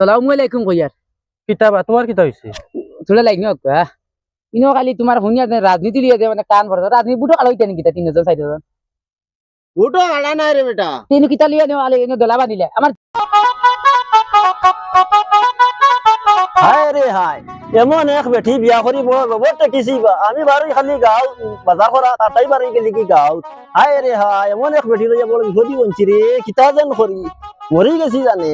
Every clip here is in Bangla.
সালামু আলাইকুম কইয়ার কিতাবা তোমার কিতা হইছে তোলা লাইন হ্যাঁ ইনো খালি তোমার শুনিয়া রাজনীতি লিয়ে দে মানে কান ভরত রাজনীতি বুটো আলো ইতেন কিতা তিন হাজার চার হাজার ওটা আড়া নাই রে বেটা। তিন কিতা লিয়ে আলে ইনো দলা বানিলে আমার হায় রে হায় এমন এক বেঠি বিয়া করি বড় আমি খালি গাও বাজার করা তাতাই বাড়ি গেলি কি গাও। হায় রে হায় এমন এক বেঠি লইয়া বড় বিপদি বঞ্চি রে কিতা যেন করি মরি গেছি জানে।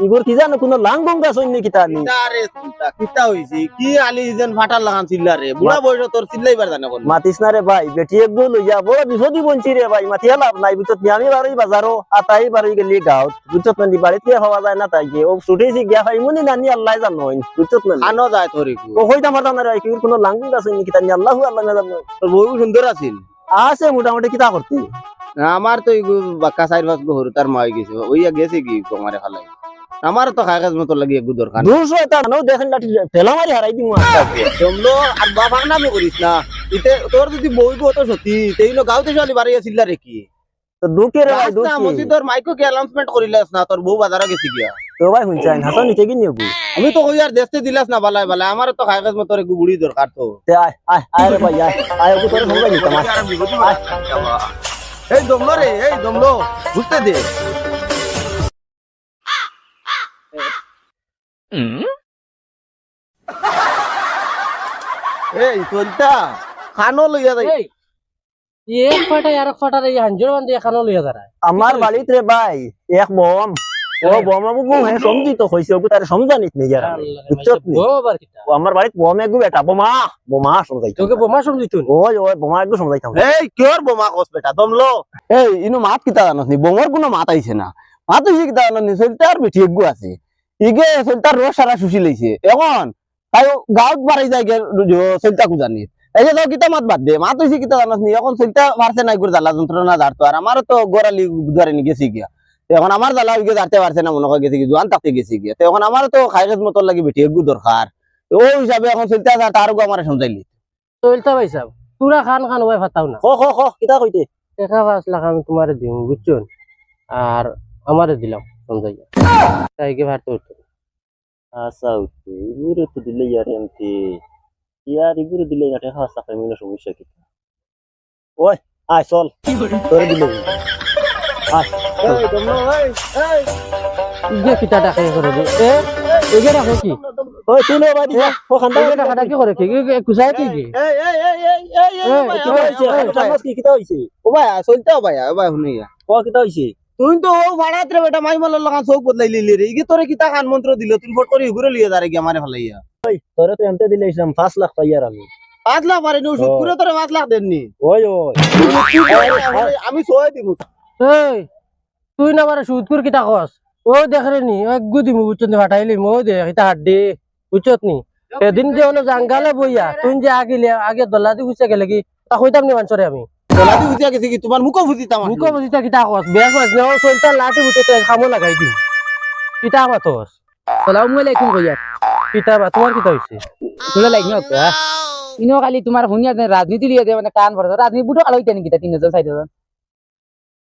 ইগোর কি জানো কোনো লাং গঙ্গা সৈন্য কিতা নি কিতা রে চিন্তা কিতা হইছে? কি আলি যেন ফাটার লাগান চিল্লা রে? বুড়া বয়স তোর চিল্লাইবার জানে কোন মাতিস না রে ভাই বেটি এক গো লইয়া বড় বিপদি বঞ্চি রে ভাই মাতিয়া লাভ নাই ভিতর আমি বাড়ি বাজারও আতাই বাড়ি গেলি গাও বুঝছত না বাড়িতে হওয়া যায় না তাই ও ছুটেছি গিয়া হয় মনি নানি আল্লাহ জানো বুঝছত না আনো যায় তোর ও হইতা মারতাম না রে ইগোর কোনো লাং গঙ্গা সৈন্য কিতা নি আল্লাহু আল্লাহ না জানো তোর বউ সুন্দর আছিল? আছে মোটামুটি কিতা করতে? আমার তো বাক্কা চার পাঁচ গো তার মা হয়ে গেছে। ওইয়া গেছে কি কমারে ফালাই আমার তো কাজ মতো লাগি একটু দরকার দুশো এটা নো দেখেন লাঠি ঠেলা মারি হারাই দিমু জমলো আর বাবা নামে করিস না। ইতে তোর যদি বই গো তো সত্যি তেইলো গাঁওতে চলি বাড়ি আছিল রে কি? তো দুকে রে ভাই দুকে মসজিদর মাইকো কি অ্যানাউন্সমেন্ট করিলাস না? তোর বউ বাজারে গেছি গিয়া তো ভাই শুনছেন হাসান নিতে কি আমি তো কই আর দেখতে দিলাস না বালাই বালাই। আমার তো কাজ মতো একটু বুড়ি দরকার তো। আয় আয় আয় রে ভাই আয়। আয় ওকে তোরে। এই দমলো রে এই দমলো। বুঝতে দে। এই চলতা খানো লইয়া যাই। এক ফাটা আর এক ফাটার এই হাঞ্জর বান্ধে এখানো লইয়া দাঁড়ায়। আমার বাড়িত রে ভাই এক বম। ও বম আবু গো হে সমজি তো কইছে ওকে তারে সমজানিত নি যারা। বুঝছত নি? বোমা বার আমার বাড়িত বম একগু বেটা বোমা বোমা সমজাই তোকে বোমা সমঝিত ওই ওই বোমা একগু এই বোমা কস বেটা? দমলো এই ইনো মাত কিতা জানস নি বোমর কোনো মাত আইছে না। মাত হইছে কিতা জানস নি চলতার বেটি একগু আছে। ইগে চলতার রস সারা শুষি লইছে। এখন তাই গাঁৱত বাড়াই যায় চলতাকু জানি এই যে তো কিতা মাত বাদ দে মাত হইছে কিতা জানস নি? এখন চলতা পারছে না গুর জ্বালা যন্ত্রণা আর আমারও তো গোড়ালি দুয়ারে নি গেছি গিয়া। এখন আমার জ্বালা জারতে পারছে না মনে হয় গেছি জোয়ান তাকতে গেছি গিয়া। তো এখন আমারও তো খাইগেজ মতন লাগি বেটি একগু দরকার ওই হিসাবে এখন চলতা যা তার গো আমার সমজাইলি চলতা ভাই সাহেব পুরা খান খান ওই ফাটাও না? খ খ খ কিতা কইতে? পাঁচ লাখ আমি তোমারে দিম বুঝছুন আর আমারে দিলাম সমঝাইয়া তাইকে ভাত উঠতো আচ্ছা উঠতে ইগুরে তো দিলে ইয়ার এমতি ইয়ার ইগুরে দিলে ইয়ার দেখা আসা ফ্যামিলি সমস্যা কি ওই আয় চল তোরে দিলে আয় এই দমলো এই এই ইগে কিতা টাকা করে দি এ ইগে রাখে কি ওই তুই নে যা ও খান্দা ইগে টাকাটা কি করে কি কুসাই কি কি এই এই এই এই এই এই কি ভাই। কি কিতা হইছে ও ভাই চলতে ভাই ও ভাই শুনিয়া ক কিতা হইছে তুই তো ও ভাড়াত রে বেটা মাই মালার লাগান চৌক বদলাই লিলি রে। ইগে তোরে কিতা খান মন্ত্র দিল? তুই ফট করে ঘুরে লিয়ে দাঁড়ে গিয়ে আমারে ভালাইয়া তোরে তো এমতে দিলে ইসলাম 5 লাখ পাইয়ার আমি। পাঁচ লাখ পারে নি ওষুধ ও। করে তোরে পাঁচ লাখ দেননি। ওই ওই। আমি সহায় দিব এই তুই না বারে সুদপুর কিতা কস? ও দেখরে নি এক গুদি মু বুঝছন ফাটাইলি মো দে কিতা হাড্ডি বুঝছত নি? এদিন যে ono জাঙ্গালে বইয়া তুই যে আগিলে আগে দল্লা দি গুছে গেলে কি তা কইতাম নি মানছরে আমি? তোলাদি বুঝিয়া গেছে কি? তোমার মুখ তামার মুকো বুঝিতা কিতা কস বেশ মাছ নেও চলতা লাঠি বুঝে তো খামো লাগাই দিম। কিতা মাতস সালামু আলাইকুম কইয়ার কিতা বা তোমার কিতা হইছে তোলা লাইন হ্যাঁ ইনো খালি তোমার শুনিয়া দে রাজনীতি লিয়ে দে মানে কান ভরত রাজনীতি বুটো আলো ইতেন কিতা তিন হাজার চার হাজার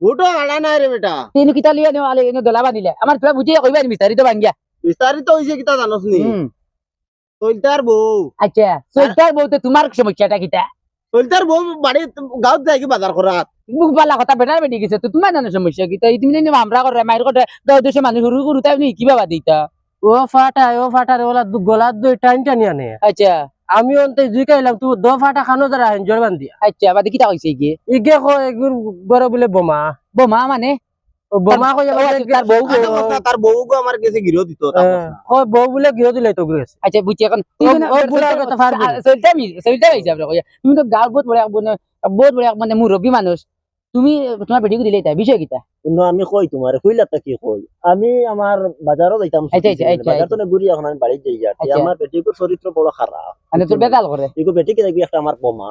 ওটা আড়া নাই রে বেটা। তিন কিতা লিয়ে নেওয়া আলে ইনো দলা বানিলে আমার তোরা বুঝিয়ে কইবা নি বিস্তারিত ভাঙ্গিয়া বিস্তারিত হইছে কিতা জানস নি চলতার বউ আচ্ছা চলতার বলতে তোমার সমস্যাটা কিতা। চলতার বউ বাড়ি গাঁৱত যায় কি বাজার করা মুখ বালা কথা বেটার বেটি গেছে তো তোমার জানো সমস্যা কিতা তুমি জানি আমরা করে মায়ের কথা দশ দেশে মানুষ সরু করু তাই নি কিবা দিতা ও ফাটা ও ফাটা রে ওলা দু- গলার দই টাইন টানি আনে। আচ্ছা। আমি অন্তে তুই দ ফাটা খানো যারা হেঞ্জর বান্ধিয়া আচ্ছা বাদে কি ইগে কয় বলে বোমা। বোমা মানে? বোমা কই তার বউ আচ্ছা, তার বউ গো আমার কাছে গিরো দিত। কই বউ বলে গিয়ে দিলে তো গ্রেস আচ্ছা বুঝছি এখন ও- বুড়ার কথা পারবি না। মি তুমি তো বহুত বড় বহুত বড় মানে মুরব্বী মানুষ তুমি তোমার বেটিকে দিলে তাই বিষয় কিতা কিন্তু আমি কই তোমার কইলা তা কি কই? আমি আমার বাজারও যাইতাম বাজার তো না ঘুরি এখন আমি বাড়ি যাই আর। আমার বেটির চরিত্র বড় খারাপ মানে তোর করে ইগো বেটিকে দেখবি একটা আমার বোমা।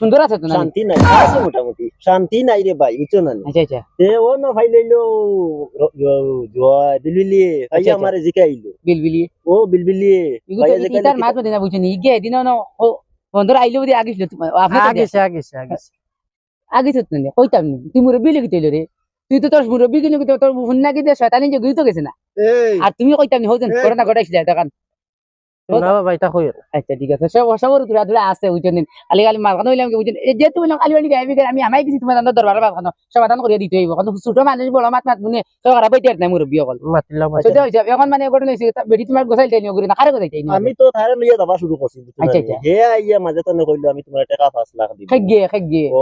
সুন্দর আছে তো না শান্তি নাই আছে মোটামুটি। শান্তি নাই রে ভাই বুঝছ না আচ্ছা আচ্ছা। তে ও না ভাই লইলো জয় দিলিলি ভাই আচ্ছা, আচ্ছা। আমারে জিকাইলো বিলবিলি। ও বিলবিলি। ইগো তো ইতার মাত না? বুঝনি ইগে এদিন ন বন্ধুরা আইলো বুঝি আগিছিল তোমার আপনি আগেছে আগেছে আগেছে। আগিছ তো না কইতাম নি। তুই মুরব্বী লেগে তৈল রে। তুই তো তোর মুরব্বী কিনে তোর ফোন না কিন্তু শয়তানি যে গিয়ে তো গেছে না এই। আর তুমি কইতাম নি এই। করোনা ঘটাইছিলে তখন না বাবা এটা কই আচ্ছা ঠিক আছে। সব সবর তুলা তুলা আছে বুঝছেন খালি খালি মার খানো হইলাম কি বুঝছেন এই যে তুমি খালি বাড়ি গাইবি আমি আমাই কিছু তোমার দান্দা দরবার বাদ খানো সমাধান করে দিতে হইব। কারণ ছোট মানুষ বড় মাত মাত মুনে তো খারাপ হইতে নাই মুরব্বী অকল। মাতিলাম সেটা হইছে এখন মানে ঘটনা হইছে বেটি তোমার গোসাইল তাই নিও করে না কারে গোসাইল তাই আমি তো তারে লইয়া যাবা শুরু করছি আচ্ছা, আচ্ছা। হে আইয়া মাঝে তনে কইলো আমি তোমার টাকা পাঁচ লাখ দিব খাগে খাগে। ও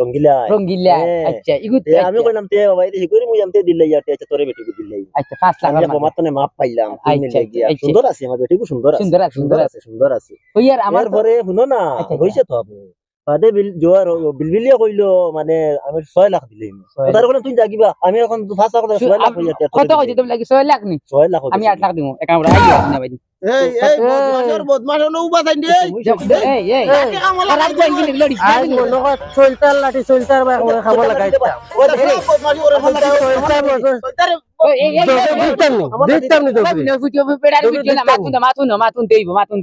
রঙ্গিলা রঙ্গিলা। আচ্ছা ইগুত তে আমি কইলাম তে বাবা এই করি মুই আমতে দিলে ইয়াতে আচ্ছা তোরে বেটিকে দিলে আচ্ছা পাঁচ লাখ আমি তোমার মাপ পাইলাম আচ্ছা, মিলে আচ্ছা। সুন্দর আছে। আমার বেটিকে সুন্দর আছে সুন্দর আছে, সুন্দর আছে সুন্দর আছে। ওই আর আমার পরে শুনো না আচ্ছা, হইছে তো আপনি। বাদে বিল জোয়ার বিলবিলিয়া কইলো মানে আমি ছয় লাখ দিলাম তার কোনে তুই জাগিবা আমি এখন ফাঁস লাখ শু- ছয় লাখ আম- হইয়া কত কইছে তুমি লাগি ছয় লাখ নি? ছয় লাখ আমি আট লাখ দিব একাউন্ট আই দিও না ভাই এই এই বদমাশের বদমাশ হলো উবা দে এই এই খারাপ কই কি লড়ি আই মনে চলতার লাঠি চলতার একবারে খাব লাগাইতাম বদমাশি করে ফেলতে চলতার মাতুন না মাতুন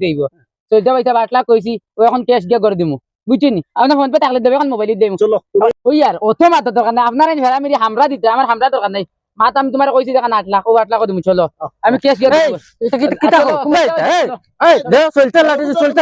দেইব চলতে পয়সা আট লাখ কইছি ও এখন ক্যাশ গিয়া করে দিমু। বুঝছিনি? আপনার ফোন পে থাকলে দেবে এখন মোবাইল দেবো চলো ওই আর অত মাথা দরকার নাই আপনার ভেড়া মেরি হামরা দিতে আমার হামরা দরকার নাই। মাত আমি তোমার কইছি দেখেন আট লাখ ও আট লাখ দিমু চলো। আমি ক্যাশ গিয়া দেবো চলতা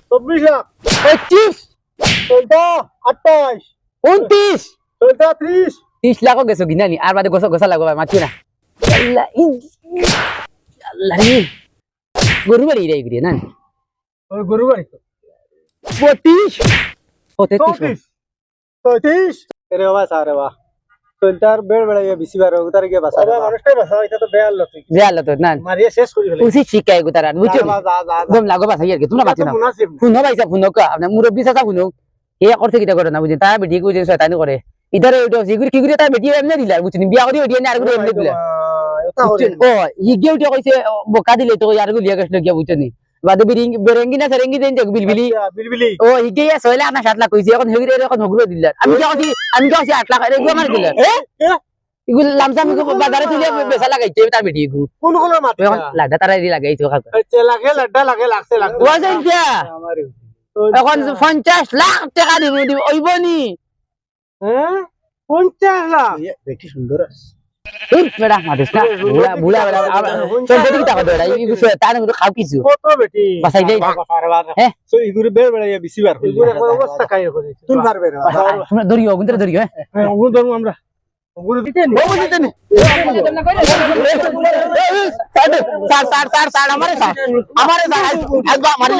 24 লাখ 25 চলতা 28 29 চলতা 30 30 লাখ গেছো গিনানি আর বাদে গোসা গোসা লাগবে মাতি না আল্লাহ ই আল্লাহ রে গরু বাড়ি রে গিয়ে না ওই গরু বাড়ি পঁচিশ ও তেত্রিশ 34 34 রে বাবা সারে বাবা চলতার বেড় বেড়া বেশি বার উতার গিয়ে বাসা বাবা মানুষটাই বাসা এটা তো বেয়াল লতি বেয়াল তো না। মারিয়ে শেষ করে ফেলে উসি শিকায় গুতার বুঝছ যা যা যা দম লাগো বাস ইয়ার তোমরা বাতি না। মুনাসিব ভাইসা শুনো কা আপনার মুরব্বী চাচা শুনো এ করতে কিটা করে না বুঝছেন তার বেটি কুজেন শয়তানি করে ইধারে ওইটা সিগুরি কিগুরি তার বেটি এমনি দিলা বুঝছেন বিয়া করে ওইটা আর করে এমনি দিলা ও হিগে কইছে বোকা দিলে তো আর গুলিয়া গেছিল গিয়া বুঝছেন বাদে বিরিঙ্গি বেরেঙ্গি না সেরেঙ্গি দেন যে বিলবিলি। বিলবিলি। ও হিগে ইয়া ছয় না সাত লাখ কইছে এখন হেগিরে এখন হগুলো আমি কি আছি আমি কি আছি আট লাখ এর এগুলো আমার দিলার এগুলো লামসাম বাজারে তুলে বেচা লাগাইছে তার বেটি এগুলো কোন কোন মাটি লাডা তারা দি লাগাইছে খাল আচ্ছা লাগে লাড্ডা লাগে লাগছে লাগছে। ওয়াজেন দিয়া এখন পঞ্চাশ লাখ টাকা দিব দিব ওইব নি। হ্যাঁ 50 লাখ? বেটি সুন্দর আছে। উই, বেড়া মাতিস না। বুড়া বুড়া বেড়া তোর বেটি কি টাকা দেড়া এই বিষয়ে তার মধ্যে খাও কিছু কত বেটি। বাসাই দেই হ্যাঁ। সো ইগুরে বেড় বেড়া বেশি বার ইগুরে একবার অবস্থা কাই করে তুই পারবে না তোমরা ধরিও কিন্তু ধরিও হ্যাঁ ওগুলো আমরা। আমারে আমারে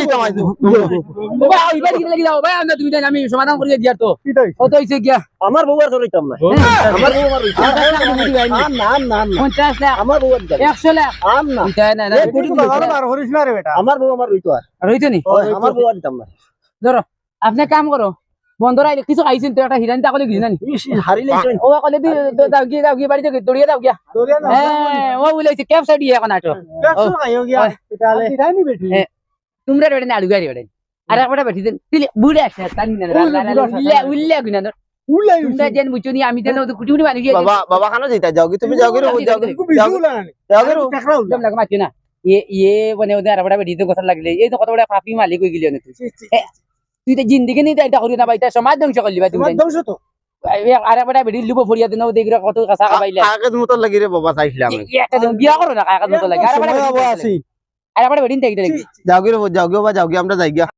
আমরা তুমি জানি আমি সমাধান করিয়ে দিয়ার তো কত হইছে গিয়া আমার বউ আর ধরিতাম না। আমার বউ আমার না না না। না পঞ্চাশ লাখ। আমার বউ আর দিতাম একশো লাখ। আম না। না না কোটি বাবার বার না রে বেটা। আমার বউ আমার রইতো আর। রইতে নি? আমার বউ আর দিতাম না। ধরো আপনি কাম করো। বন্ধরা কিছু খাইছিল তো একটা হিরান তাকলে গিয়ে ও কলে দাও গিয়ে দাও গিয়া ও বলেছে কেপ সাইড ইয়া কোন আটো নি তোমরা আলু গাড়ি আর একটা দেন। বুড়ে আমি তুমি না। এ এ বনে কথা এই কত বড় পাপি মালিক হই গিলিও তুই তো জিন্দেগি নিতে এটা করি না ভাই সমাজ ধ্বংস করলি ভাই তুমি ধ্বংস তো। আর বড় বেটি লুবো ফড়িয়া দেন দেখ কত কাঁচা খাবাইলে কাগজ মতো লাগি রে বাবা চাইছিলাম একটা দিন বিয়া করো না কাকা মতো লাগে। আর বড় সময় বেটি আছি আর বড় বেটি দেখতে দেখি যাও কি যাও কি বাবা যাও কি আমরা যাই গিয়া।